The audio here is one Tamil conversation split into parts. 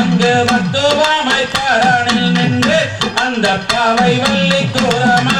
அங்கு மத்துவமை பாடனில் நின்று அந்த பாவை வள்ளி கூறமா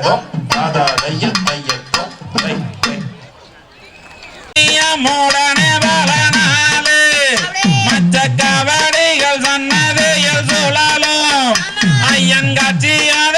தையதம் நாதாடைய தையத்தம் தை மூடனே பலனாலே மச்ச கவடிகள் சுழலும். ஐயன் காட்சியாத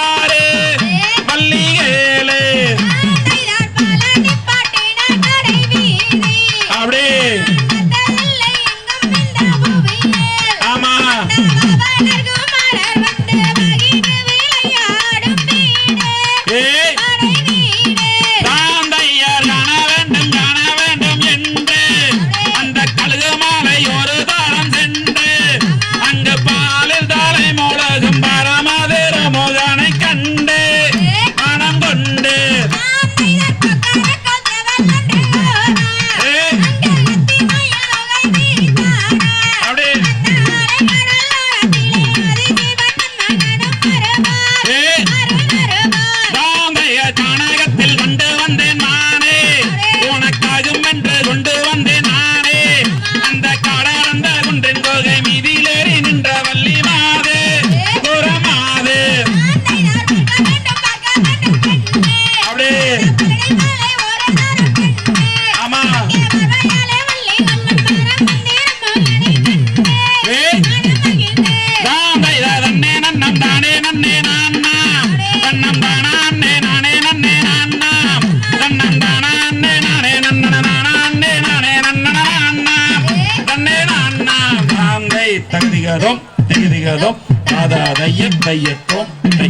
தகுதிகாரம் திகதிகாரம் தாதா தைய தையத்தோம் தை.